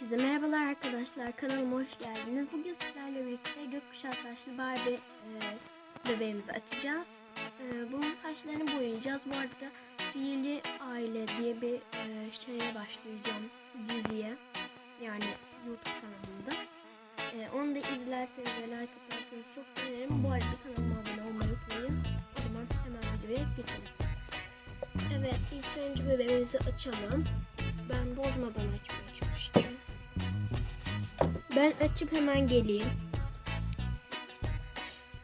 Herkese merhabalar arkadaşlar. Kanalıma hoş geldiniz. Bugün sizlerle birlikte gökkuşağı saçlı Barbie e, bebeğimizi açacağız. E, bunun saçlarını boyayacağız. Bu arada Sihirli Aile diye bir e, şeye başlayacağım diziye. Yani YouTube kanalımda. E, onu da izlerseniz ve like atarsanız çok sevinirim. Bu arada kanalıma abone olmayı unutmayın. O zaman hemen videoya geçelim. Evet ilk önce bebeğimizi açalım. Ben bozmadan çalışacağım. Ben açıp hemen geleyim.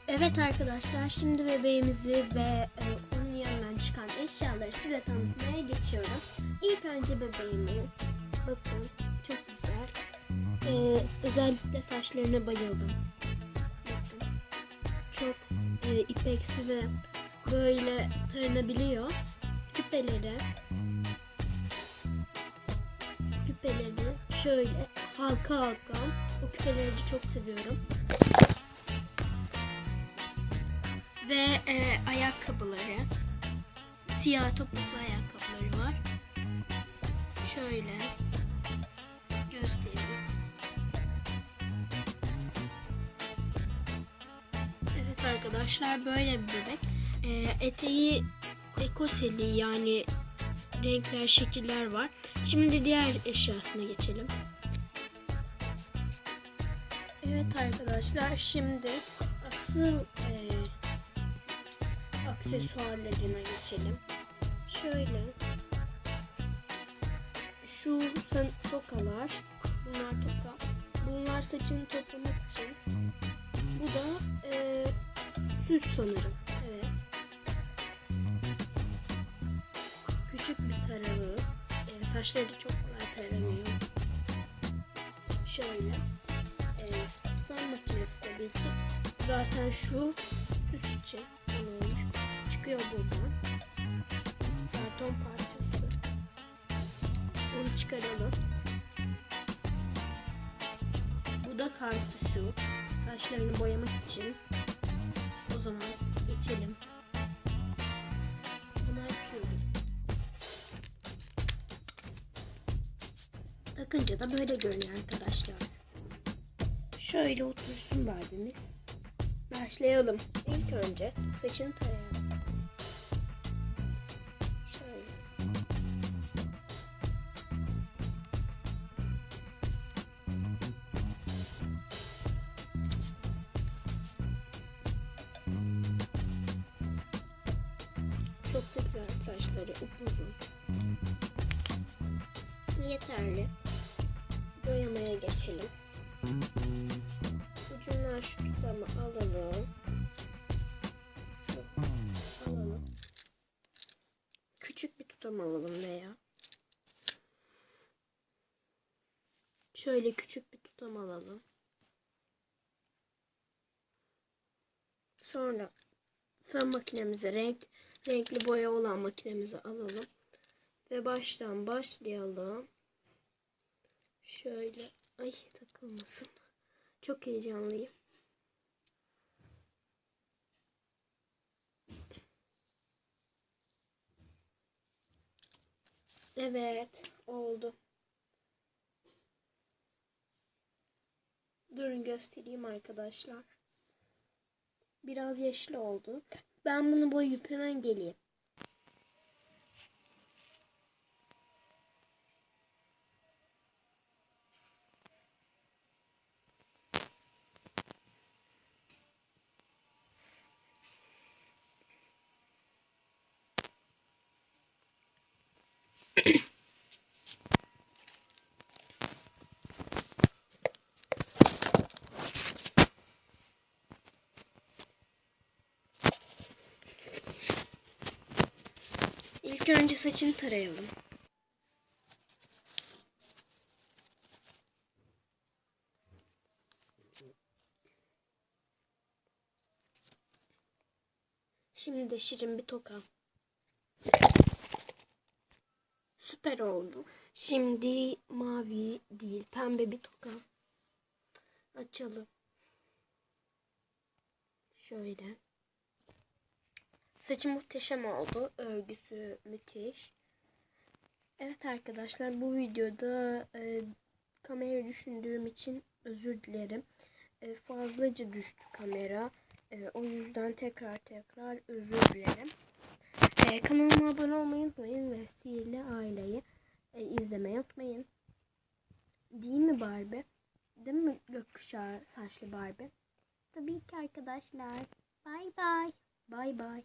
Evet arkadaşlar şimdi bebeğimizi ve e, onun yanından çıkan eşyaları size tanıtmaya geçiyorum. İlk önce bebeğimi bakın çok güzel. E, özellikle saçlarına bayıldım. Bakın çok e, ipeksi ve böyle taranabiliyor. Küpeleri küpeleri şöyle halka halka. O küpeleri de çok seviyorum. Ve e, ayakkabıları. Siyah topuklu ayakkabıları var. Şöyle göstereyim. Evet arkadaşlar böyle bir bebek. E, eteği ekoseli yani renkler, şekiller var. Şimdi diğer eşyasına geçelim. Evet arkadaşlar şimdi asıl e, aksesuarlarına geçelim. Şöyle şu tokalar bunlar toka. Bunlar saçını toplamak için. Bu da e, süs sanırım. Evet. Küçük bir tarağı. E, saçları çok kolay taranıyor. Şöyle. E, fön makinesi tabii ki. Zaten şu süs için olmuş. Çıkıyor buradan. Karton parçası. Onu çıkaralım. Bu da kartuşu. Saçlarını boyamak için. O zaman geçelim. Bunu açıyorum. Takınca da böyle görünüyor arkadaşlar. Şöyle otursun Barbie'miz. Başlayalım. İlk önce saçını tarayalım. Çok güzel saçları upuzun. Yeterli. Boyamaya geçelim. Şu tutamı alalım. Alalım. Küçük bir tutam alalım veya. Şöyle küçük bir tutam alalım. Sonra fön makinemize renk renkli boya olan makinemizi alalım. Ve baştan başlayalım. Şöyle ay takılmasın. Çok heyecanlıyım. Evet, oldu. Durun göstereyim arkadaşlar. Biraz yeşil oldu. Ben bunu boyayıp hemen geleyim. İlk önce saçını tarayalım. Şimdi de şirin bir toka. Süper oldu. Şimdi mavi değil pembe bir toka. Açalım. Şöyle. Saçı muhteşem oldu. Örgüsü müthiş. Evet arkadaşlar bu videoda e, kamera düşündüğüm için özür dilerim. E, fazlaca düştü kamera. E, o yüzden tekrar tekrar özür dilerim. E, kanalıma abone olmayı unutmayın ve Sihirli Aileyi e, izlemeyi unutmayın. Değil mi Barbie? Değil mi gökkuşağı saçlı Barbie? Tabii ki arkadaşlar. Bay bay. Bay bay.